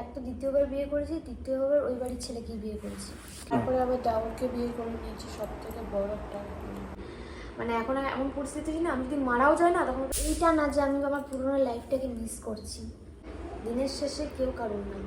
একটা দ্বিতীয়বার বিয়ে করেছি তৃতীয়বার ওই বাড়ির ছেলেকে বিয়ে করেছি। তারপরে আবার দাওয়ারকে বিয়ে করে নিয়েছি সব থেকে বড় একটা মানে এখন আর এমন পরিস্থিতি না আমি যদি মারাও যায় না তখন এইটা না যে আমি আমার পুরোনো লাইফটাকে মিস করছি। দিনের শেষে কেউ কারণ না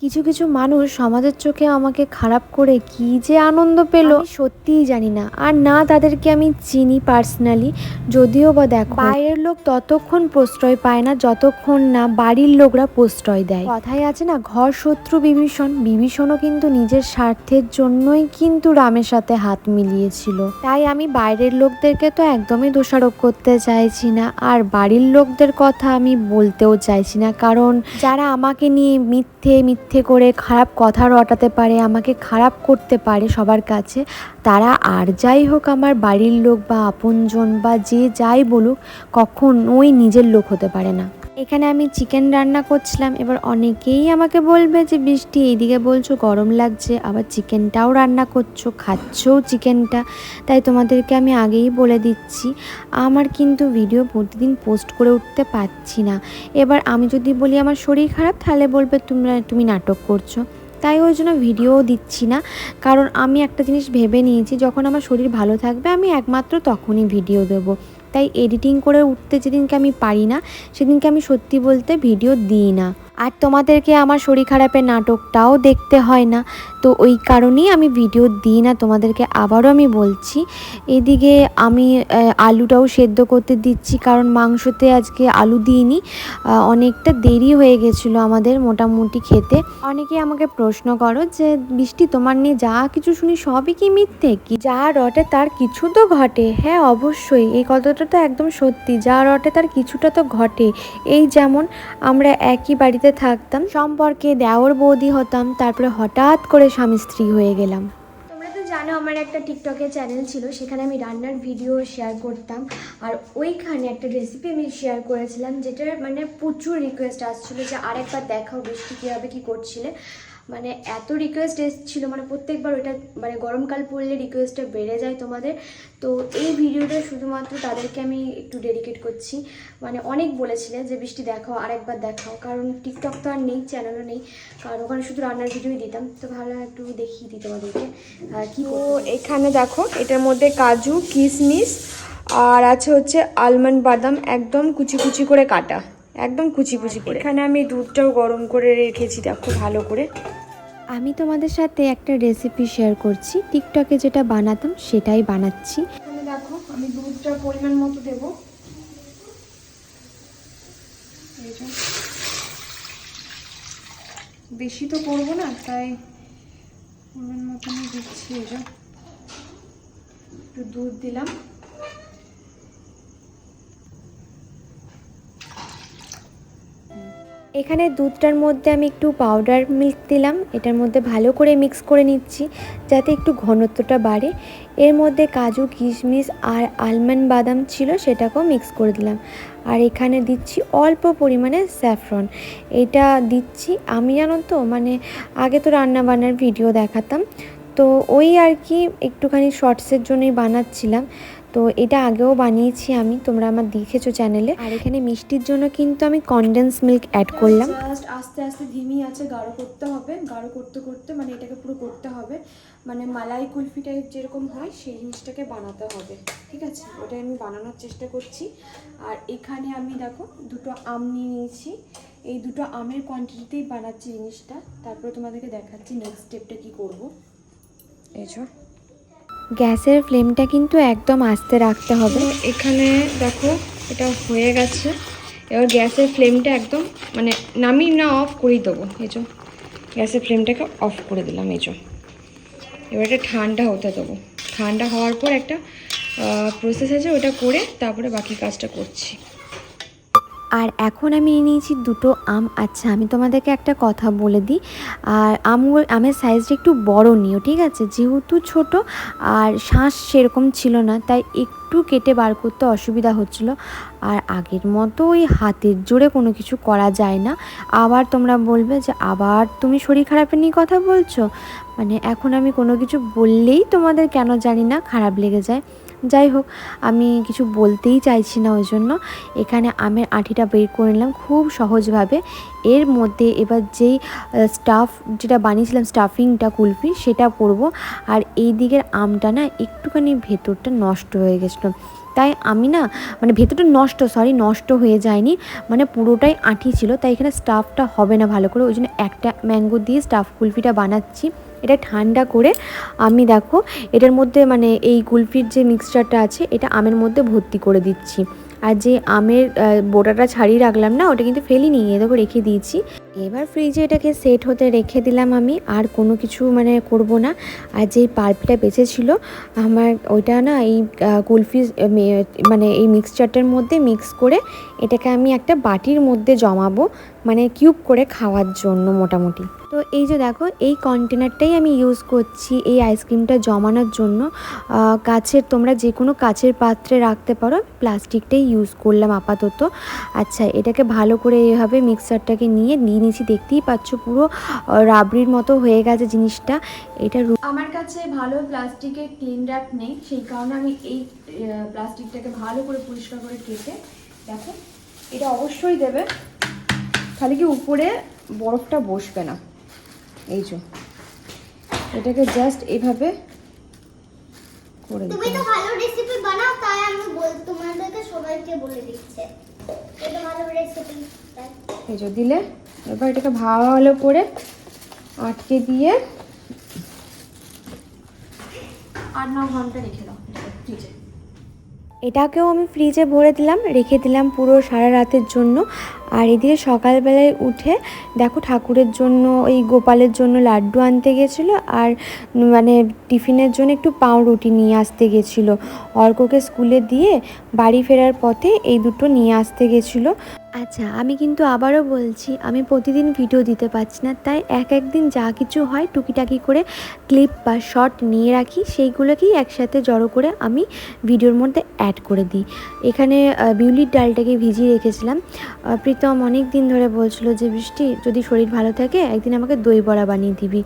কিছু কিছু মানুষ সমাজের চোখে আমাকে খারাপ করে কি যে আনন্দ পেল। সত্যিই জানি না। আর না, তাদেরকে আমি চিনি পার্সোনালি যদিও বা দেখো। বাইরের লোক ততক্ষণ প্রশ্রয় পায় না, যতক্ষণ না বাড়ির লোকরা প্রশ্রয় দেয়। কথাই আছে না, ঘর শত্রু বিভীষণ। বিভীষণও কিন্তু নিজের স্বার্থের জন্যই কিন্তু রামের সাথে হাত মিলিয়েছিল। তাই আমি বাইরের লোকদেরকে তো একদমই দোষারোপ করতে চাইছি না। আর বাড়ির লোকদের কথা আমি বলতেও চাইছি না। কারণ যারা আমাকে নিয়ে মিথ্যে মিথ্যে করে খারাপ কথা রটাতে পারে, আমাকে খারাপ করতে পারে সবার কাছে, তারা আর যাই হোক আমার বাড়ির লোক বা আপনজন বা যে যাই বলুক, কখনোই নিজের লোক হতে পারে না। এখানে আমি চিকেন রান্না করছিলাম। এবার অনেকেই আমাকে বলবে যে, বৃষ্টি, এইদিকে বলছো গরম লাগছে, আবার চিকেনটাও রান্না করছ খাচ্ছও চিকেনটা তাই তোমাদেরকে আমি আগেই বলে দিচ্ছি, আমার কিন্তু ভিডিও প্রতিদিন পোস্ট করে উঠতে পারছি না। এবার আমি যদি বলি, আমার শরীর খারাপ, তাহলে বলবে তোমরা, তুমি নাটক করছ। তাই ওই জন্য ভিডিও দিচ্ছি না, কারণ আমি একটা জিনিস ভেবে নিয়েছি, যখন আমার শরীর ভালো থাকবে, আমি একমাত্র তখনই ভিডিও দেবো। তাই এডিটিং করে উঠতে যেদিনকে আমি পারি না, সেদিনকে আমি সত্যি বলতে ভিডিও দিই না। আর তোমাদেরকে আমার শরীর খারাপের নাটকটাও দেখতে হয় না। তো ওই কারণেই আমি ভিডিও দিই না, তোমাদেরকে আবারও আমি বলছি। এদিকে আমি আলুটাও সেদ্ধ করতে দিচ্ছি, কারণ মাংসতে আজকে আলু দিইনি। অনেকটা দেরি হয়ে গেছিল আমাদের মোটামুটি খেতে। অনেকে আমাকে প্রশ্ন করো যে, বৃষ্টি তোমার নিয়ে যা কিছু শুনি, সবই কি মিথ্যে? কি যা রটে তার কিছু তো ঘটে? হ্যাঁ অবশ্যই, এই কথাটা তো একদম সত্যি, যা রটে তার কিছুটা তো ঘটে। এই যেমন, আমরা একই বাড়িতে থাকতাম। সম্পর্কে দেওর বৌদি হতাম, তারপরে হঠাৎ করে স্বামী স্ত্রী হয়ে গেলাম। জানো আমার একটা টিকটকে চ্যানেল ছিল, সেখানে আমি রান্নার ভিডিও শেয়ার করতাম। আর ওইখানে একটা রেসিপি আমি শেয়ার করেছিলাম, যেটার মানে প্রচুর রিকোয়েস্ট আসছিল যে আরেকবার দেখাও বৃষ্টি কীভাবে কী করছিলে। মানে এত রিকোয়েস্ট এসেছিল মানে প্রত্যেকবার ওইটা মানে গরমকাল পড়লে রিকোয়েস্টটা বেড়ে যায় তোমাদের। তো এই ভিডিওটা শুধুমাত্র তাদেরকে আমি একটু ডেডিকেট করছি। মানে অনেক বলেছিলে যে বৃষ্টি দেখাও আরেকবার দেখাও। কারণ টিকটক তো আর নেই চ্যানেলও নেই। কারণ ওখানে শুধু রান্নার ভিডিওই দিতাম। তো ভালো একটু দেখিয়ে দিই তোমাদেরকে। আর কি ও এখানে দেখো এটার মধ্যে কাজু কিশমিশ আর আছে হচ্ছে আলমন্ড বাদাম একদম কুচি কুচি করে কাটা। একদম কুচি কুচি করে। এখানে আমি দুধটাও গরম করে রেখেছি দেখো ভালো করে। আমি তোমাদের সাথে একটা রেসিপি শেয়ার করছি। টিকটকে যেটা বানাতাম, সেটাই বানাচ্ছি। দেখো, আমি দুধটার পরিমাণ মতো দেবো। বেশি তো করব না, তাই পরিমাণ মতনই দিচ্ছি যে। একটু দুধ দিলাম। এখানে দুধটার মধ্যে আমি একটু পাউডার মিল্ক দিলাম। এটার মধ্যে ভালো করে মিক্স করে নিচ্ছি যাতে একটু ঘনত্বটা বাড়ে। এর মধ্যে কাজু, কিশমিশ আর আলমন্ড বাদাম ছিল, সেটাকেও মিক্স করে দিলাম। আর এখানে দিচ্ছি অল্প পরিমাণে স্যাফরন এটা দিচ্ছি আমি, জানো তো? মানে আগে তো রান্না বান্নার ভিডিও দেখাতাম। তো ওই আর কি একটুখানি শর্টসের জন্যই বানাচ্ছিলাম। তো এটা আগেও বানিয়েছি আমি তোমরা আমার দেখেছ চ্যানেলে। আর এখানে মিষ্টির জন্য কিন্তু আমি কনডেন্স মিল্ক অ্যাড করলাম। জাস্ট আস্তে আস্তে ধিমি আছে গাঢ় করতে হবে গাঢ় করতে করতে মানে এটাকে পুরো করতে হবে। মানে মালাই কুলফি টাইপ যেরকম হয় সেই জিনিসটাকে বানাতে হবে ঠিক আছে? ওটাই আমি বানানোর চেষ্টা করছি। আর এখানে আমি দেখো দুটো আম নিয়ে নিয়েছি। এই দুটো আমের কোয়ান্টিটিতেই বানাচ্ছি জিনিসটা। তারপরে তোমাদেরকে দেখাচ্ছি নেক্সট স্টেপটা কি করব। এই গ্যাসের ফ্লেমটা কিন্তু একদম আস্তে রাখতে হবে। এখানে দেখো, এটা হয়ে গেছে। এবার গ্যাসের ফ্লেমটা একদম মানে নামিয়ে না অফ করেই দেবো। যে, গ্যাসের ফ্লেমটাকে অফ করে দিলাম যে। এবার এটা ঠান্ডা হতে দেবো। ঠান্ডা হওয়ার পর একটা প্রসেস আছে, ওটা করে তারপরে বাকি কাজটা করছি। আর এখন আমি নিয়ে নিয়েছি দুটো আম। আচ্ছা আমি তোমাদেরকে একটা কথা বলে দিই। আর আম, আমের সাইজটা একটু বড় নিও, ঠিক আছে? যেহেতু ছোট, আর শ্বাস সেরকম ছিল না, তাই একটু কেটে বার করতে অসুবিধা হচ্ছিল। আর আগের মতো ওই হাতের জোরে কোনো কিছু করা যায় না। আবার তোমরা বলবে যে, আবার তুমি শরীর খারাপের নিয়ে কথা বলছো? মানে এখন আমি কোনো কিছু বললেই তোমাদের কেন জানি না, খারাপ লেগে যায়। যাই হোক, আমি কিছু বলতেই চাইছি না ওই জন্য। এখানে আমের আঁটিটা বের করে নিলাম খুব সহজভাবে। এর মধ্যে এবার যেই স্টাফ যেটা বানিয়েছিলাম স্টাফিংটা কুলফি, সেটা করব। আর এই দিকের আমটা না একটুখানি ভেতরটা নষ্ট হয়ে গেছিল। তাই আমি না মানে ভেতরটা নষ্ট সরি নষ্ট হয়ে যায়নি। মানে পুরোটাই আঁটি ছিল, তাই এখানে স্টাফটা হবে না ভালো করে। ওই জন্য একটা ম্যাঙ্গো দিয়ে স্টাফ কুলফিটা বানাচ্ছি। এটা ঠান্ডা করে আমি দেখো, এটার মধ্যে মানে এই কুলফির যে মিক্সচারটা আছে, এটা আমের মধ্যে ভর্তি করে দিচ্ছি। আর যে আমের বোটাটা ছাড়িয়ে রাখলাম না, ওটা কিন্তু ফেলিনি নিয়ে দেখো রেখে দিয়েছি। এবার ফ্রিজে এটাকে সেট হতে রেখে দিলাম আমি, আর কোনো কিছু মানে করব না। আর যে পাল্পটা বেঁচেছিল, আমার ওইটা না এই কুলফি মানে এই মিক্সচারটার মধ্যে মিক্স করে, এটাকে আমি একটা বাটির মধ্যে জমাবো। মানে কিউব করে খাওয়ার জন্য মোটামুটি। তো এই যে দেখো, এই কন্টেনারটাই আমি ইউজ করছি এই আইসক্রিমটা জমানোর জন্য। কাছের তোমরা যে কোনো কাছের পাত্রে রাখতে পারো প্লাস্টিকটাই ইউজ করলাম আপাতত। আচ্ছা এটাকে ভালো করে এইভাবে মিক্সারটাকে নিয়ে নিয়ে নিয়েছি, দেখতেই পাচ্ছ পুরো রাবড়ির মতো হয়ে গেছে জিনিসটা। এটা আমার কাছে ভালো প্লাস্টিকের ক্লিন র্যাপ নেই, সেই কারণে আমি এই প্লাস্টিকটাকে ভালো করে পরিষ্কার করে কেটে, দেখো, এটা অবশ্যই দেবে। খালি কি উপরে বরফটা বসবে না? এই যে। এটাকে জাস্ট এইভাবে করে তুমি তো ভালো রেসিপি বানাও তাই আমি বল তোমাদেরকে সবাইকে বলে দিচ্ছে। এটা ভালো রেসিপি এই যে দিলে এবার এটাকে ভালো করে আটকে দিয়ে আট ন ঘণ্টা রেখে দাও ফ্রিজে এটাকেও আমি ফ্রিজে ভরে দিলাম রেখে দিলাম পুরো সারা রাতের জন্য। আর এদিকে সকালবেলায় উঠে দেখো ঠাকুরের জন্য, ওই গোপালের জন্য লাড্ডু আনতে গেছিল আর মানে টিফিনের জন্য একটু পাউরুটি নিয়ে আসতে গেছিল। অর্ককে স্কুলে দিয়ে বাড়ি ফেরার পথে এই দুটো নিয়ে আসতে গেছিল। আচ্ছা আমি কিন্তু আবারও বলছি, আমি প্রতিদিন ভিডিও দিতে পারছি না, তাই এক একদিন যা কিছু হয় টুকিটাকি করে ক্লিপ বা শর্ট নিয়ে রাখি, সেইগুলোকেই একসাথে জড়ো করে আমি ভিডিওর মধ্যে অ্যাড করে দিই। এখানে বিউলির ডালটাকে ভিজিয়ে রেখেছিলাম। প্রীতম অনেক দিন ধরে বলছিল যে, বৃষ্টি, যদি শরীর ভালো থাকে, একদিন আমাকে দই বড়া বানিয়ে দিবি।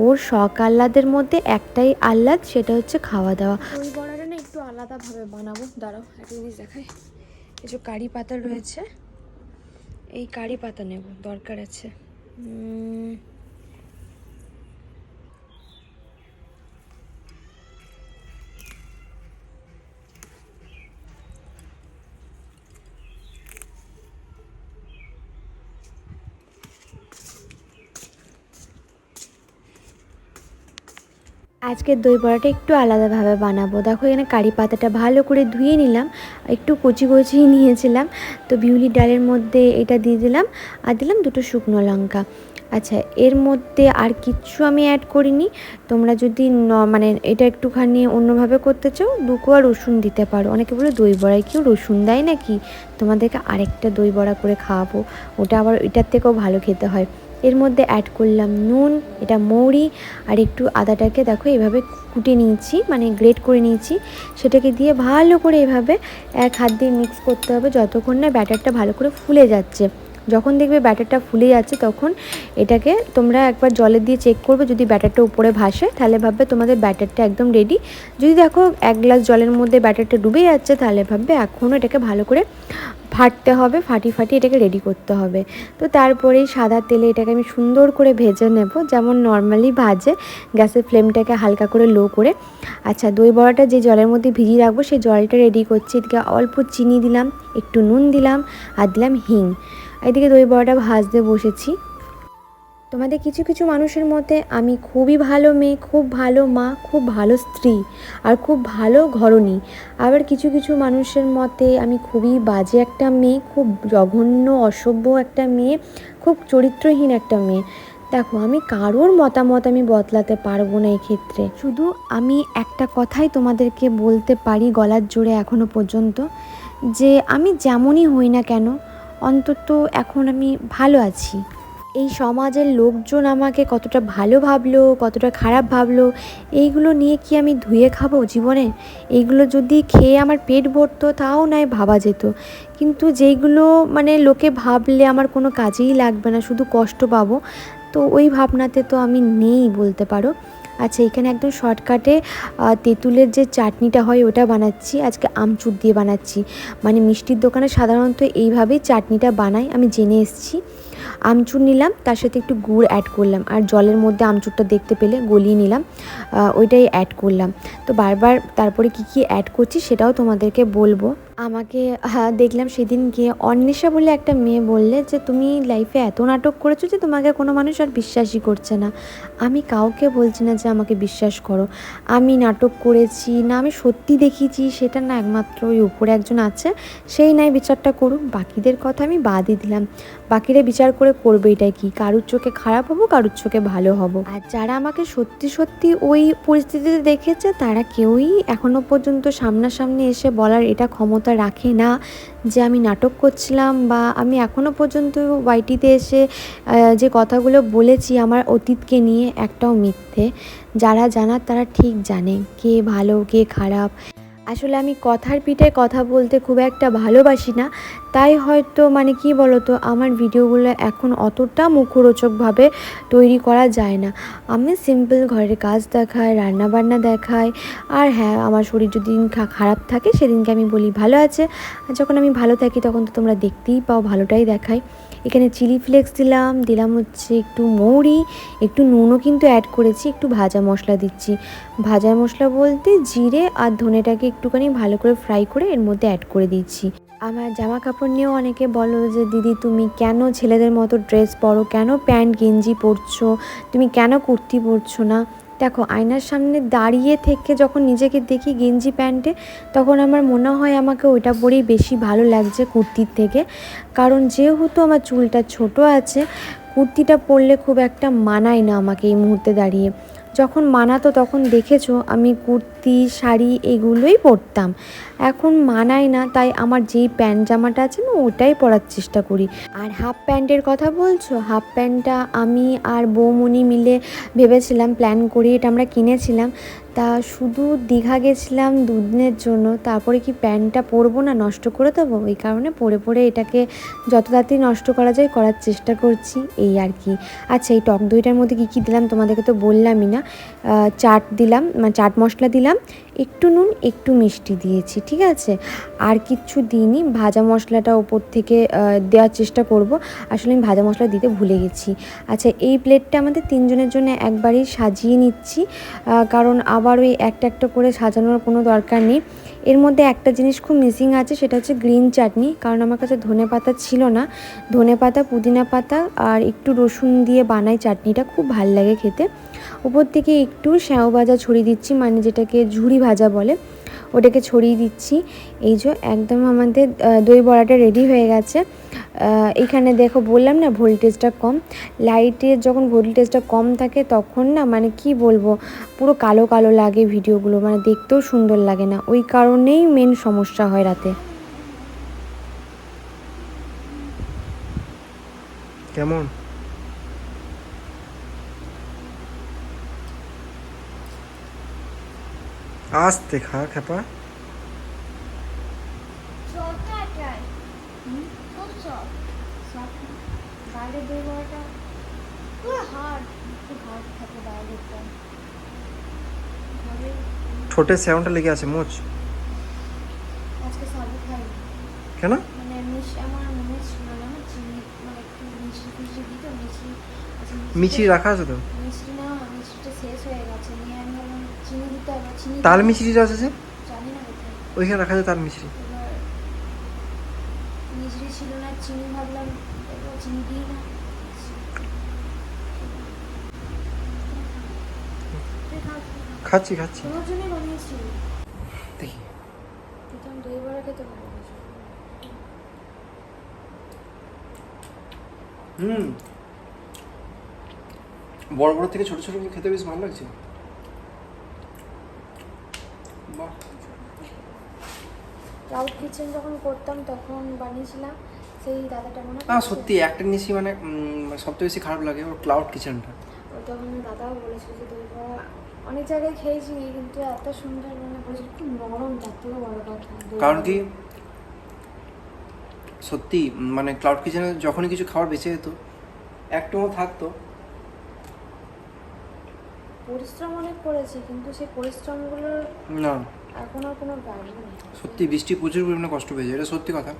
ওর শখ আহ্লাদের মধ্যে একটাই আহ্লাদ, সেটা হচ্ছে খাওয়া দাওয়া দই বড়াটা না একটু আলাদাভাবে বানাবো। দাঁড়াও একটা জিনিস দেখাই। কিছু কারি পাতা রয়েছে, এই কারি পাতা নেব, দরকার আছে। আজকের দই বড়াটা একটু আলাদাভাবে বানাবো। দেখো এখানে কারি পাতাটা ভালো করে ধুয়ে নিলাম, একটু কচি কচি নিয়েছিলাম। তো বিউলি ডালের মধ্যে এটা দিয়ে দিলাম আর দিলাম দুটো শুকনো লঙ্কা। আচ্ছা এর মধ্যে আর কিচ্ছু আমি অ্যাড করিনি। তোমরা যদি ন- মানে এটা একটুখানি অন্যভাবে করতে চাও দু কোয়া রসুন দিতে পারো। অনেকে বলে দই বড়ায় কেউ রসুন দেয় নাকি? তোমাদেরকে আরেকটা দই বড়া করে খাওয়াবো। ওটা আবার এটার থেকেও ভালো খেতে হয়। এর মধ্যে অ্যাড করলাম নুন, এটা মৌরি আর একটু আদাটাকে দেখো এভাবে কুটে নিয়েছি মানে গ্রেট করে নিয়েছি। সেটাকে দিয়ে ভালো করে এভাবে এক হাত দিয়ে মিক্স করতে হবে, যতক্ষণ না ব্যাটারটা ভালো করে ফুলে যাচ্ছে। যখন দেখবে ব্যাটারটা ফুলে যাচ্ছে, তখন এটাকে তোমরা একবার জলে দিয়ে চেক করবে যদি ব্যাটারটা উপরে ভাসে। তাহলে ভাববে তোমাদের ব্যাটারটা একদম রেডি যদি দেখো এক গ্লাস জলের মধ্যে ব্যাটারটা ডুবে যাচ্ছে, তাহলে ভাববে এখনও এটাকে ভালো করে ফাটতে হবে, ফাটি ফাটি এটাকে রেডি করতে হবে। তো তারপরেই সাদা তেলে এটাকে আমি সুন্দর করে ভেজে নেব, যেমন নর্মালি ভাজে। গ্যাসের ফ্লেমটাকে হালকা করে লো করে। আচ্ছা দই বড়াটা যে জলের মধ্যে ভিজিয়ে রাখব, সেই জলটা রেডি করছি। এদিকে অল্প চিনি দিলাম, একটু নুন দিলাম, আর দিলাম হিং। এদিকে দই বড়াটা ভাজতে বসেছি। তোমাদের কিছু কিছু মানুষের মতে আমি খুবই ভালো মেয়ে, খুব ভালো মা, খুব ভালো স্ত্রী আর খুব ভালো ঘরণী। আবার কিছু কিছু মানুষের মতে আমি খুবই বাজে একটা মেয়ে, খুব জঘন্য, অসভ্য একটা মেয়ে, খুব চরিত্রহীন একটা মেয়ে। দেখো, আমি কারোর মতামত আমি বদলাতে পারব না এক্ষেত্রে। শুধু আমি একটা কথাই তোমাদেরকে বলতে পারি গলার জোরে এখনও পর্যন্ত, যে আমি যেমনই হই না কেন অন্তত এখন আমি ভালো আছি। এই সমাজের লোকজন আমাকে কতটা ভালো ভাবলো, কতটা খারাপ ভাবলো, এইগুলো নিয়ে কি আমি ধুয়ে খাব জীবনে? এইগুলো যদি খেয়ে আমার পেট ভরতো তাও নয় ভাবা যেত। কিন্তু যেইগুলো মানে লোকে ভাবলে আমার কোনো কাজেই লাগবে না, শুধু কষ্ট পাবো। তো ওই ভাবনাতে তো আমি নেই বলতে পারো। আচ্ছা এখানে একদম শর্টকাটে তেঁতুলের যে চাটনিটা হয় ওটা বানাচ্ছি। আজকে আমচুর দিয়ে বানাচ্ছি। মানে মিষ্টির দোকানে সাধারণত এইভাবেই চাটনিটা বানাই, আমি জেনে এসেছি। আমচুর নিলাম, তার সাথে একটু গুড় অ্যাড করলাম। আর জলের মধ্যে আমচুরটা দেখতে পেলে গলিয়ে নিলাম। ওইটাই অ্যাড করলাম। তো বারবার তারপরে কি কি অ্যাড করছি সেটাও তোমাদেরকে বলব। আমাকে হ্যাঁ দেখলাম সেদিন গিয়ে অন্বেষা বলে একটা মেয়ে বললে যে, তুমি লাইফে এত নাটক করেছ যে, তোমাকে কোনো মানুষ আর বিশ্বাসই করছে না। আমি কাউকে বলছি না যে, আমাকে বিশ্বাস করো। আমি নাটক করেছি, না আমি সত্যি দেখিয়েছি, সেটা না একমাত্র ওই উপরে একজন আছে, সেই নাই বিচারটা করুক, বাকিদের কথা আমি বাদই দিলাম। বাকিরা বিচার করে করবে এটা কি? কারুর চোখে খারাপ হব, কারুর চোখে ভালো হব? আর যারা আমাকে সত্যি সত্যি ওই পরিস্থিতিতে দেখেছে, তারা কেউই এখনও পর্যন্ত সামনাসামনি এসে বলার এটা ক্ষমতা রাখে না যে আমি নাটক করছিলাম বা আমি এখনও পর্যন্ত ওয়াইটিতে এসে যে কথাগুলো বলেছি আমার অতীতকে নিয়ে একটাও মিথ্যে। যারা জানার তারা ঠিক জানে কে ভালো, কে খারাপ। আসলে আমি কথার পিঠে কথা বলতে খুব একটা ভালোবাসি না। তাই হয়তো মানে কি বলতো, আমার ভিডিওগুলো এখন অতটা মুখরোচকভাবে তৈরি করা যায় না। আমি সিম্পল ঘরের কাজ দেখাই, রান্নাবান্না দেখাই, আর হ্যাঁ আমার শরীর যদি খারাপ থাকে, সেদিনকে আমি বলি, ভালো আছে? আর যখন আমি ভালো থাকি, তখন তো তোমরা দেখতেই পাও, ভালোটাই দেখাই এখানে চিলি ফ্লেক্স দিলাম দিলাম হচ্ছে একটু মৌরি, একটু নুনও কিন্তু অ্যাড করেছি, একটু ভাজা মশলা দিচ্ছি। ভাজা মশলা বলতে জিরে আর ধনেটাকে একটুখানি ভালো করে ফ্রাই করে এর মধ্যে অ্যাড করে দিচ্ছি। আমার জামা কাপড় নিয়েও অনেকে বলো যে, দিদি, তুমি কেন ছেলেদের মতো ড্রেস পরো? কেন প্যান্ট গেঞ্জি পরছো? তুমি কেন কুর্তি পরছো না? দেখো, আয়নার সামনে দাঁড়িয়ে থেকে যখন নিজেকে দেখি গেঞ্জি প্যান্টে, তখন আমার মনে হয় আমাকে ওইটা পরেই বেশি ভালো লাগছে কুর্তির থেকে। কারণ যেহেতু আমার চুলটা ছোট আছে, কুর্তিটা পরলে খুব একটা মানায় না আমাকে এই মুহূর্তে দাঁড়িয়ে। যখন মানাতো তখন দেখেছ আমি কুর্তি, শাড়ি এগুলোই পরতাম। এখন মানায় না, তাই আমার যেই প্যান্ট জামাটা আছে না, ওটাই পরার চেষ্টা করি। আর হাফ প্যান্টের কথা বলছো, হাফ প্যান্টটা আমি আর বৌমণি মিলে ভেবেছিলাম প্ল্যান করে এটা আমরা কিনেছিলাম। তা শুধু দীঘা গেছিলাম দুদিনের জন্য, তারপরে কি প্যান্টটা পরবো না নষ্ট করে দেবো? ওই কারণে পরে পরে এটাকে যত তাড়াতাড়ি নষ্ট করা যায় করার চেষ্টা করছি, এই আর কি। আচ্ছা এই টক দইটার মধ্যে কী কী দিলাম তোমাদেরকে তো বললামই না। চাট দিলাম মানে চাট মশলা দিলাম, একটু নুন, একটু মিষ্টি দিয়েছি, ঠিক আছে? আর কিচ্ছু দিইনি, ভাজা মশলাটা ওপর থেকে দেওয়ার চেষ্টা করব। আসলে আমি ভাজা মশলা দিতে ভুলে গেছি। আচ্ছা এই প্লেটটা আমাদের তিনজনের জন্য একবারই সাজিয়ে নিচ্ছি কারণ আবার ওই একটা একটা করে সাজানোর কোনো দরকার নেই। এর মধ্যে একটা জিনিস খুব মিসিং আছে, সেটা হচ্ছে গ্রিন চাটনি কারণ আমার কাছে ধনে পাতা ছিল না। ধনে পাতা, পুদিনা পাতা আর একটু রসুন দিয়ে বানাই চাটনিটা খুব ভালো লাগে খেতে। উপর থেকে একটু শ্যাও ভাজা ছড়িয়ে দিচ্ছি মানে যেটাকে ঝুড়ি ভাজা বলে। ওটাকে ছড়িয়ে দিচ্ছি। এই যে একদম আমাদের দই বড়াটা রেডি হয়ে গেছে। এখানে দেখো বললাম না ভোল্টেজটা কম। লাইটের যখন ভোল্টেজটা কম থাকে তখন না মানে কি বলব, পুরো কালো কালো লাগে ভিডিওগুলো মানে দেখতেও সুন্দর লাগে না। ওই কারণেই মেন সমস্যা হয় রাতে। কেমন আস্তে খা খেপা সবটা ট্রাই খুব সব বাইরের দই বড়াটা পুরো হার্ড একটু হার্ড থাকে বাইরেরটা ঘরে ঠোঁটে সাউন্ডটা লেগে আছে মোচ আজকে সাবু খাই কেন মিচি রাখা আছে তো? না মিষ্টিটা শেষ হয়ে গেছে। নিয়ে আমি চিনি দিতে হবে চিনি তাল দিই- আছে? যে জানি না ওইখানে রাখা আছে তাল মিচড়ি এবার ছিল না চিনি ভাবলাম চিনি দিই না। খাচ্ছি খাচ্ছি। তোমার জন্যই বানিয়েছি। দেখি। দই বড়া খেতে হুম। বড় বড় থেকে ছোট ছোট খেতে বেশ ভালো লাগছে? বাহ। ক্লাউড কিচেন যখন করতাম তখন বানিয়েছিলাম। সেই দাদাটা মনে না সত্যি একটা জিনিসই মানে সবথেকে বেশি খারাপ লাগে ওর ক্লাউড কিচেনটা তখন দাদাও বলেছিল যে দই অনেক জায়গায় খেয়েছি কিন্তু এত সুন্দর মানে বলেছিল খুব নরম তার থেকে বড় কথা কারণ কি? সত্যি মানে ক্লাউড কিচেনে যখনই কিছু খাবার বেঁচে যেত একটু থাকতো পরিশ্রম অনেক করেছি কিন্তু সেই পরিশ্রমগুলোর না। এখন আর কোনো ভ্যালু নেই। সত্যি বৃষ্টি প্রচুর পরিমাণে কষ্ট পেয়েছে এটা সত্যি কথা।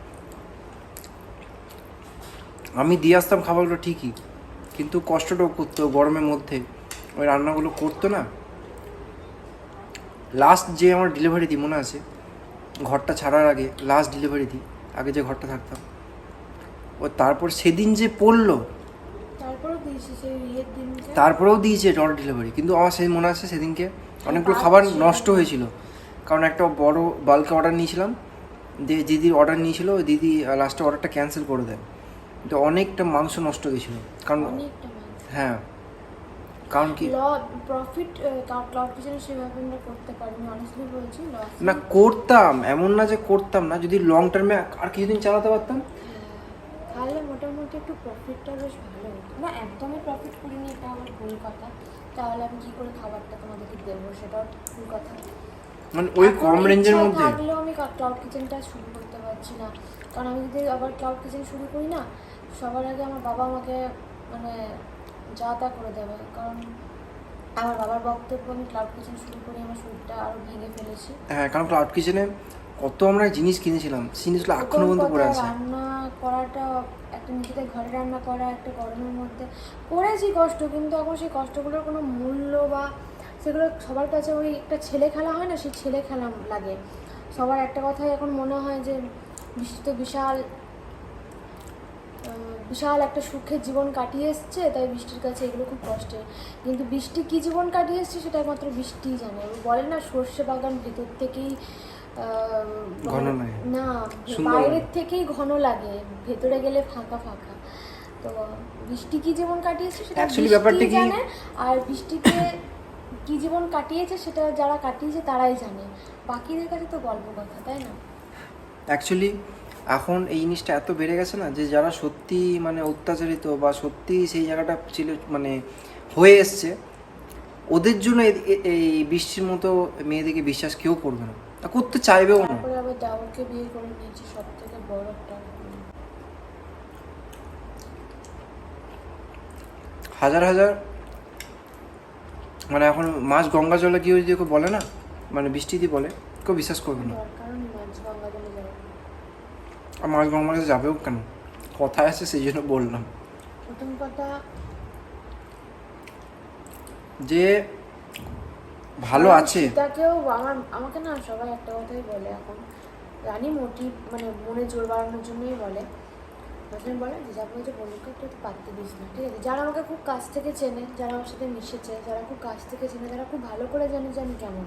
আমি দিয়ে আসতাম খাবারগুলো ঠিকই কিন্তু কষ্টটাও করতো গরমের মধ্যে। ওই রান্নাগুলো করতো না। লাস্ট যে আমার ডেলিভারি দিই মনে আছে? ঘরটা ছাড়ার আগে লাস্ট ডেলিভারি দিই আগে যে ঘরটা থাকতাম। ও তারপর সেদিন যে পড়ল তারপরেও দিয়েছি সেই ইয়ের দিনকে? তারপরেও দিয়েছে ডর ডেলিভারি কিন্তু আমার সেই মনে আছে সেদিনকে অনেকগুলো খাবার নষ্ট হয়েছিল। কারণ একটা বড় বাল্কে অর্ডার নিয়েছিলাম দিয়ে দিদির অর্ডার নিয়েছিল দিদি লাস্টে অর্ডারটা ক্যান্সেল করে দেয় তো অনেকটা মাংস নষ্ট গেছিল কারণ হ্যাঁ। কারণ কি? প্রফিট সেভাবে আমরা করতে পারিনি অনেস্টলি বলছি না করতাম এমন না যে করতাম না যদি লং টার্মে আর কিছুদিন চালাতে পারতাম তাহলে মোটামুটি একটু প্রফিটটা বেশ ভালো হতো। না একদমই প্রফিট করিনি এটা আমার ভুল কথা। তাহলে আমি কী করে খাবারটা তোমাদেরকে দেবো সেটাও ভুল কথা। মানে ওই কম রেঞ্জের মধ্যে? থাকলেও আমি ক্লাউড কিচেনটা শুরু করতে পারছি না। কারণ আমি যদি আবার ক্লাউড কিচেন শুরু করি না সবার আগে আমার বাবা আমাকে মানে যা তা করে দেবে। কারণ আমার বাবার বক্তব্য আমি ক্লাউড কিচেন শুরু করে আমার শরীরটা আরও ভেঙে ফেলেছি। হ্যাঁ কারণ ক্লাউড কিচেনে কত আমরা জিনিস কিনেছিলাম জিনিসগুলো এখনও পর্যন্ত পড়ে আছে। রান্না করাটা একটা নিজেদের ঘরে রান্না করা একটা গরমের মধ্যে করেছি কষ্ট কিন্তু এখন সেই কষ্টগুলোর কোনো মূল্য বা সেগুলো সবার কাছে ওই একটা ছেলে খেলা হয় না সেই ছেলে খেলা লাগে। সবার একটা কথাই এখন মনে হয় যে তো বিশাল বিশাল একটা সুখের জীবন কাটিয়ে এসছে তাই বৃষ্টির কাছে এগুলো খুব কষ্টের কিন্তু বৃষ্টি কী জীবন কাটিয়ে এসছে সেটা একমাত্র বৃষ্টিই জানে। বলে না সর্ষে বাগান ভেতর থেকেই ঘন না বাইরের থেকেই ঘন লাগে ভেতরে গেলে ফাঁকা ফাঁকা। তো বৃষ্টি কি জীবন কাটিয়েছে সেটা ব্যাপারটা কি- জানে আর বৃষ্টিতে কি জীবন কাটিয়েছে সেটা যারা কাটিয়েছে তারাই জানে। বাকিদের কাছে তো গল্প কথা তাই না? অ্যাকচুয়ালি এখন এই জিনিসটা এত বেড়ে গেছে না যে যারা সত্যি মানে অত্যাচারিত বা সত্যি সেই জায়গাটা ছিল মানে হয়ে এসছে ওদের জন্য এই বৃষ্টির মতো মেয়েদেরকে বিশ্বাস কেউ করবে না। আর করতে চাইবেও না। তারপরে আবার দেওরকে বিয়ে করে নিয়েছি সব বড় একটা হাজার হাজার মানে এখন মাছ গঙ্গা জলে কেউ যদি কেউ বলে না মানে বৃষ্টি দিয়ে বলে কেউ বিশ্বাস করবে না দরকারও নেই মাছ গঙ্গা বলে যাবে আর মাছ গঙ্গা জলে যাবেও কেন? কথায় আছে সেই জন্য বললাম। প্রথম কথা যে ভালো আছে। সীতাকেও আমার আমাকে না সবাই একটা কথাই বলে এখন। রানী মোটিভ মানে মনে জোর বাড়ানোর জন্যই বলে। প্রথমে বলে যে যা বলছে বন্ধুকে একটু পাত্তে দিস না ঠিক আছে? যারা আমাকে খুব কাছ থেকে চেনে যারা আমার সাথে মিশেছে যারা খুব কাছ থেকে চেনে যারা খুব ভালো করে জানে যে আমি কেমন।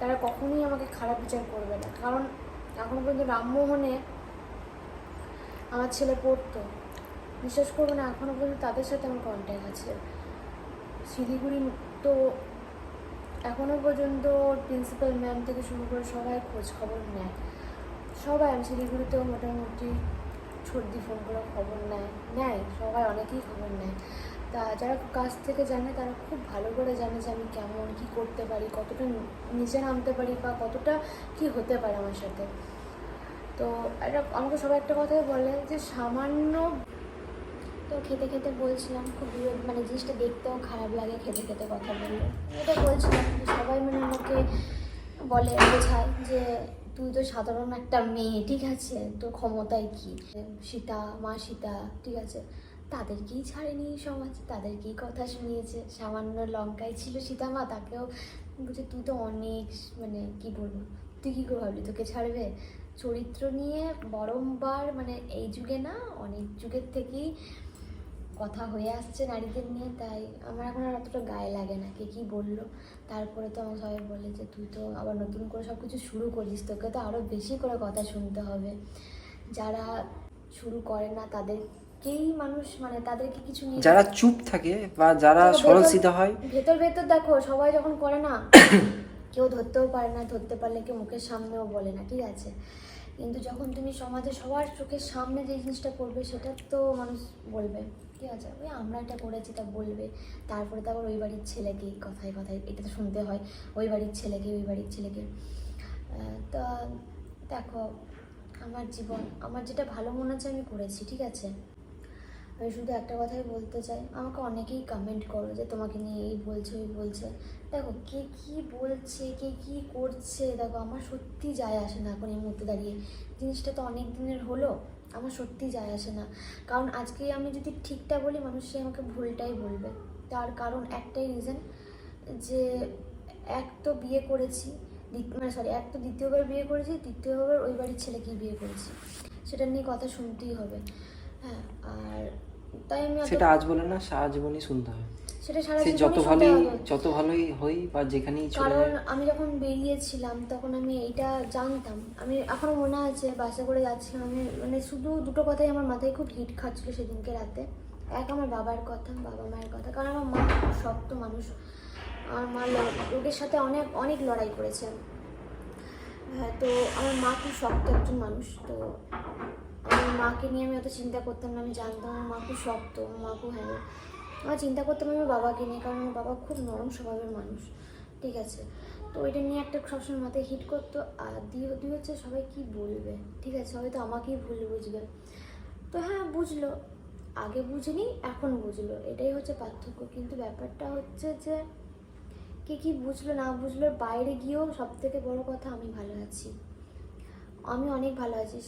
তারা কখনোই আমাকে খারাপ বিচার করবে না। কারণ এখনও পর্যন্ত রামমোহনে আমার ছেলে পড়তো। বিশ্বাস করব না, এখনও পর্যন্ত তাদের সাথে আমার কন্ট্যাক্ট আছে। শিলিগুড়ি তো এখনও পর্যন্ত প্রিন্সিপাল ম্যাম থেকে শুরু করে সবাই খোঁজ খবর নেয়। সবাই আমি শিলিগুড়িতেও মোটামুটি সর্দি ফোন করে খবর নেয় নেয়, সবাই অনেকেই খবর নেয়। তা যারা কাছ থেকে জানে, তারা খুব ভালো করে জানে যে আমি কেমন, কি করতে পারি, কতটা নিচে নামতে পারি বা কতটা কি হতে পারে আমার সাথে। তো এটা আমাকে সবাই একটা কথাই বলে যে সামান্য তো খেতে খেতে বলছিলাম, খুব মানে জিনিসটা দেখতেও খারাপ লাগে খেতে খেতে কথা বললে। এটা বলছিলাম সবাই মানে আমাকে বলে, বোঝায় যে তুই তো সাধারণ একটা মেয়ে, ঠিক আছে? তোর ক্ষমতায় কি? সীতা, মা সীতা, ঠিক আছে? তাদেরকেই ছাড়েনি সমাজ, তাদেরকেই কথা শুনিয়েছে। সামান্য লঙ্কায় ছিল সীতা মা, তাকেও বলছে, তুই তো অনেক মানে কি বলব, তুই কী করে ভাবলি? তোকে ছাড়বে? চরিত্র নিয়ে বরংবার মানে এই যুগে না অনেক যুগের থেকেই কথা হয়ে আসছে নারীদের নিয়ে তাই আমার এখন আর অতটা গায়ে লাগে না। কে কী বলল? তারপরে তো আমার সবাই বলে যে তুই তো আবার নতুন করে সব কিছু শুরু করিস তোকে তো আরও বেশি করে কথা শুনতে হবে। যারা শুরু করে না তাদেরকেই মানুষ মানে তাদেরকে কিছু নিয়ে যারা চুপ থাকে বা যারা সরল হয় ভেতর ভেতর দেখো সবাই যখন করে না কেউ ধরতেও পারে না, ধরতে পারলে কেউ মুখের সামনেও বলে না, ঠিক আছে? কিন্তু যখন তুমি সমাজে সবার চোখের সামনে যে জিনিসটা করবে, সেটা তো মানুষ বলবে, ঠিক আছে? ওই আমরা এটা করেছি, তা বলবে। তারপরে তো আবার ওই বাড়ির ছেলেকে কথায় কথায়, এটা তো শুনতে হয়, ওই বাড়ির ছেলেকে, ওই বাড়ির ছেলেকে। তা দেখো, আমার জীবন, আমার যেটা ভালো মনে হচ্ছে আমি করেছি, ঠিক আছে? আমি শুধু একটা কথাই বলতে চাই, আমাকে অনেকেই কমেন্ট করো যে তোমাকে নিয়ে এই বলছে, ওই বলছে। দেখো কে কি বলছে কে কি করছে দেখো আমার সত্যি যায় আসে না এখন এই মুহূর্তে দাঁড়িয়ে। জিনিসটা তো অনেক দিনের হলো আমার সত্যি যায় আসে না। কারণ আজকে আমি যদি ঠিকটা বলি মানুষ সে আমাকে ভুলটাই বলবে। তার কারণ একটাই রিজন যে এক তো বিয়ে করেছি মানে সরি এক তো দ্বিতীয়বার বিয়ে করেছি দ্বিতীয়বার ওই বাড়ির ছেলেকেই বিয়ে করেছি। সেটা নিয়ে কথা শুনতেই হবে। হ্যাঁ আর তাই আমি সেটা আজ বলে না সারা জীবনই শুনতে হয় সেটা সারা সে যত ভালোই। যত ভালোই হই বা যেখানেই চলে কারণ আমি যখন বেরিয়েছিলাম তখন আমি এইটা জানতাম। আমি এখনও মনে আছে বাসে করে যাচ্ছিলাম। আমি মানে শুধু দুটো কথাই আমার মাথায় খুব হিট খাচ্ছিল সেদিনকে রাতে। এক আমার বাবার কথা বাবা মায়ের কথা। কারণ আমার মা খুব শক্ত মানুষ। আমার মা ল- রোগের সাথে অনেক অনেক লড়াই করেছে। হ্যাঁ তো আমার মা খুব শক্ত একজন মানুষ। তো আমার মাকে নিয়ে আমি অত চিন্তা করতাম না আমি জানতাম আমার মা খুব শক্ত আমার মা খুব হ্যাঁ। আমার চিন্তা করতাম আমার বাবাকে নিয়ে, কারণ আমার বাবা খুব নরম স্বভাবের মানুষ, ঠিক আছে? তো ওইটা নিয়ে একটা সবসময় মাথায় হিট করতো, আর দিয়ে হচ্ছে সবাই কি বলবে, ঠিক আছে? সবাই তো আমাকেই ভুল বুঝবে। তো হ্যাঁ বুঝলো। আগে বুঝিনি, এখন বুঝলো। এটাই হচ্ছে পার্থক্য। কিন্তু ব্যাপারটা হচ্ছে যে, কে কি বুঝলো, না বুঝলো, বাইরে গিয়েও সব থেকে বড় কথা আমি ভালো আছি। আমি অনেক ভালো আছি।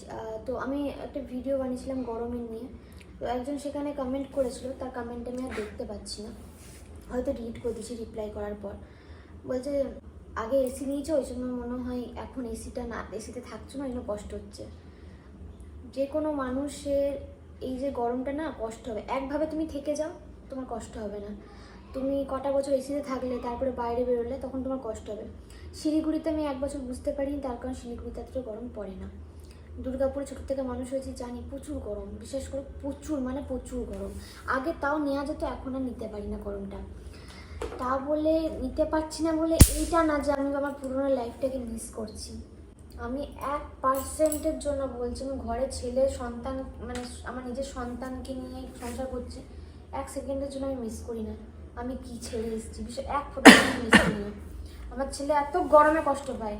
তো আমি একটা ভিডিও বানিয়েছিলাম গরমের নিয়ে। তো একজন সেখানে কমেন্ট করেছিল, তার কমেন্ট আমি আর দেখতে পাচ্ছি না। হয়তো ডিলিট করে দিয়েছি রিপ্লাই করার পর। বলছে, আগে এসি নিয়েছো? ওই জন্য মনে হয় এখন এসিটা না এসিতে থাকছো না ওই জন্য কষ্ট হচ্ছে। যে কোনো মানুষের এই যে গরমটা না, কষ্ট হবে। একভাবে তুমি থেকে যাও, তোমার কষ্ট হবে না। তুমি কটা বছর এসিতে থাকলে, তারপরে বাইরে বেরোলে, তখন তোমার কষ্ট হবে। শিলিগুড়িতে আমি এক বছর বুঝতে পারিনি, তার কারণ শিলিগুড়িতে এতটা গরম পড়ে না। দুর্গাপুরে ছোটো থেকে মানুষ হয়েছি, জানি প্রচুর গরম। বিশেষ করে প্রচুর মানে প্রচুর গরম। আগে তাও নেওয়া যেত, এখন আর নিতে পারি না গরমটা। তা বলে নিতে পারছি না বলে এইটা না যে আমি আমার পুরোনো লাইফটাকে মিস করছি। আমি এক পার্সেন্টের জন্য বলছি, আমি ঘরে ছেলে, সন্তান মানে আমার নিজের সন্তানকে নিয়ে সংসার করছি, এক সেকেন্ডের জন্য আমি মিস করি না। আমি কি ছেড়ে এসেছি? বিশেষ এক ফোটো মিস করি না। আমার ছেলে এত গরমে কষ্ট পায়।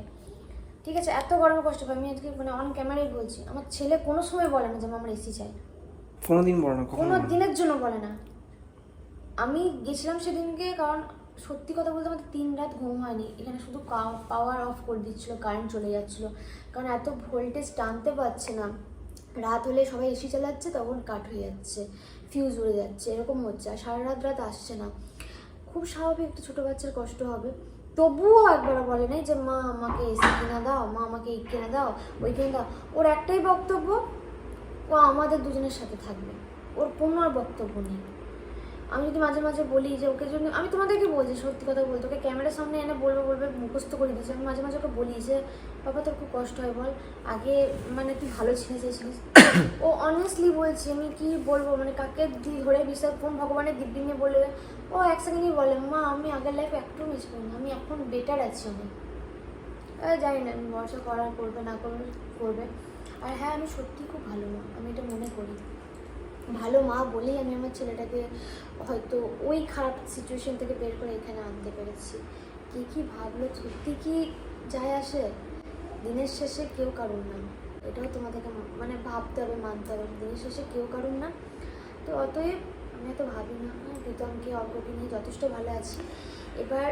ঠিক আছে এত গরমে কষ্ট পায় আমি আজকে মানে অন ক্যামেরায় বলছি। আমার ছেলে কোনো সময় বলে না যে আমার এসি চাই। কোনোদিন বলে না কোনো দিনের জন্য বলে না। আমি গেছিলাম সেদিনকে কারণ সত্যি কথা বলতে আমাদের তিন রাত ঘুম হয়নি। এখানে শুধু পাওয়ার অফ করে দিচ্ছিল কারেন্ট চলে যাচ্ছিল। কারণ এত ভোল্টেজ টানতে পারছে না। রাত হলে সবাই এসি চালাচ্ছে তখন কাট হয়ে যাচ্ছে ফিউজ উড়ে যাচ্ছে এরকম হচ্ছে। আর সারা রাত রাত আসছে না। খুব স্বাভাবিক একটা ছোটো বাচ্চার কষ্ট হবে। তবুও একবার বলে নাই যে, মা, আমাকে এসি কিনে দাও, মা, আমাকে এই কিনে দাও, ওই কিনে দাও। ওর একটাই বক্তব্য, ও আমাদের দুজনের সাথে থাকবে। ওর কোনো আর বক্তব্য নেই। আমি যদি মাঝে মাঝে বলি যে, ওকে জন্য, আমি তোমাদেরকে বলছি, সত্যি কথা বলতে, ওকে ক্যামেরার সামনে এনে বলবে বলবে, মুখস্থ করে দিয়েছি। আমি মাঝে মাঝে ওকে বলি যে, বাবা, তোর খুব কষ্ট হয়, বল। আগে মানে তুই ভালো ছিলিস, এই ও অনেস্টলি বলছি, আমি কি বলব? মানে কাকে ধরে বিশ্বাস কোন ভগবানের দিব্যি নিয়ে বলে ও এক সেকেন্ডই বলে মা আমি আগের লাইফে একটু মিস করি না আমি এখন বেটার আছি আহ, জানি না আমি ভরসা করার করবে না করবে করবে। আর হ্যাঁ আমি সত্যিই খুব ভালো মা আমি এটা মনে করি। ভালো মা বলেই আমি আমার ছেলেটাকে হয়তো ওই খারাপ সিচুয়েশন থেকে বের করে এখানে আনতে পেরেছি। কে কি ভাবলো সত্যি কি যায় আসে? দিনের শেষে কেউ কারুর না। এটাও তোমাদেরকে মানে ভাবতে হবে মানতে হবে। দিনের শেষে কেউ কারুর না। তো অতএব আমি এত ভাবি না। প্রীতমকে অর্ককে নিয়ে যথেষ্ট ভালো আছি। এবার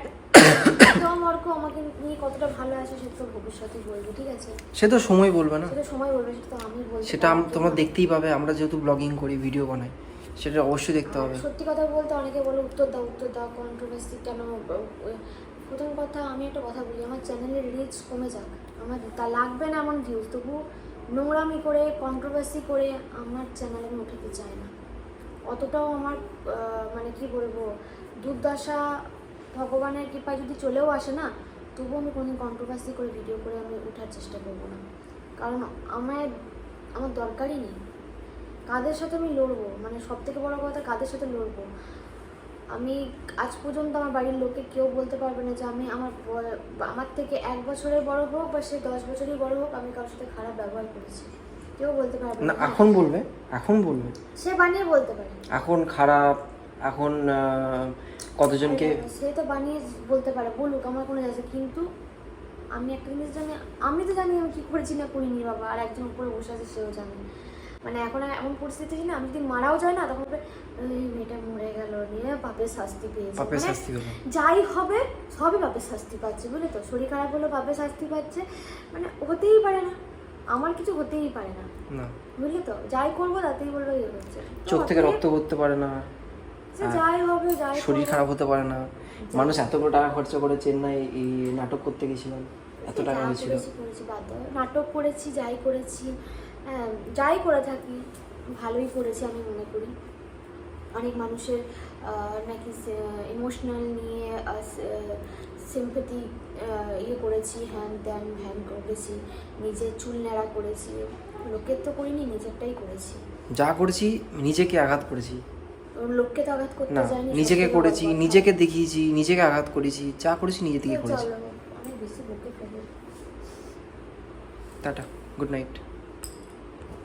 প্রীতম অর্ক আমাকে নিয়ে কতটা ভালো আছে সেটা তো ভবিষ্যতে বলব ঠিক আছে? সে তো সময় বলবে না। সেটা সময় বলবে সেটা তো আমি বলব সেটা তোমরা দেখতেই পাবে আমরা যেহেতু ব্লগিং করি ভিডিও বানাই সেটা অবশ্যই দেখতে হবে। সত্যি কথা বলতে অনেকে বলে উত্তর দাও উত্তর দাও কন্ট্রোভার্সি কেন প্রথম কথা আমি একটা কথা বলি আমার চ্যানেলের রিচ কমে যাক। আমার তা লাগবে না এমন ভিউজ তবু নোংরামি করে কন্ট্রোভার্সি করে আমার চ্যানেলে আমি উঠাতে চাই না। অতটাও আমার মানে কি বলব, দুর্দশা, ভগবানের কৃপায় যদি চলেও আসে না, তবুও আমি কোনোদিন কন্ট্রোভার্সি করে ভিডিও করে আমি ওঠার চেষ্টা করব না। কারণ আমার আমার দরকারই নেই। কাদের সাথে আমি লড়বো? মানে সব থেকে বড় কথা, কাদের সাথে লড়বো? আমি আজ পর্যন্ত আমার বাড়ির লোকে কেউ বলতে পারবে না যে আমি আমার আমার থেকে এক বছরের বড় হোক বা সে দশ বছরই বড় হোক, আমি কারোর সাথে খারাপ ব্যবহার করেছি। কেউ বলতে পারবে না এখন বলবে এখন বলবে। সে বানিয়ে বলতে পারে। এখন খারাপ এখন কতজনকে সে তো বানিয়ে বলতে পারে বলুক আমার কোনো আছে। কিন্তু আমি একটা জিনিস জানি আমি তো জানি আমি কি করেছি না করিনি বাবা। আর একজন উপরে বসে আছে সেও জানে মানে এখন আর এমন পরিস্থিতি না আমি যদি মারাও যায় না তখন মেয়েটা মরে গেল নিয়ে পাপের শাস্তি পেয়েছে। মানে শাস্তি যাই হবে সবই পাপের শাস্তি পাচ্ছে বুঝলে তো? শরীর খারাপ হলেও পাপের শাস্তি পাচ্ছে। মানে হতেই পারে না। আমার কিছু হতেই পারে না। না। বুঝলি তো? যাই করব তাতেই বলল ইয়ে হচ্ছে চোখ থেকে রক্ত পড়তে পারে না। যাই হবে যাই শরীর খারাপ হতে পারে না। মানুষ এত করে টাকা খরচা করে চেন্নাই এই নাটক করতে গেছিলাম। এত টাকা হয়েছিল। নাটক করেছি যাই করেছি। হ্যাঁ, যাই করে থাকি ভালোই করেছি আমি মনে করি। অনেক মানুষের নাকি ইমোশনাল নিয়ে সিম্পতি ইয়ে করেছি হ্যান ত্যান ভ্যান করেছি নিজের চুল নেড়া করেছি লোকের তো করিনি নিজেরটাই করেছি। যা করেছি নিজেকে আঘাত করেছি। লোককে তো আঘাত করতে না যাইনি নিজেকে করেছি নিজেকে দেখিয়েছি নিজেকে আঘাত করেছি যা করেছি নিজে থেকে করেছি। Tata good night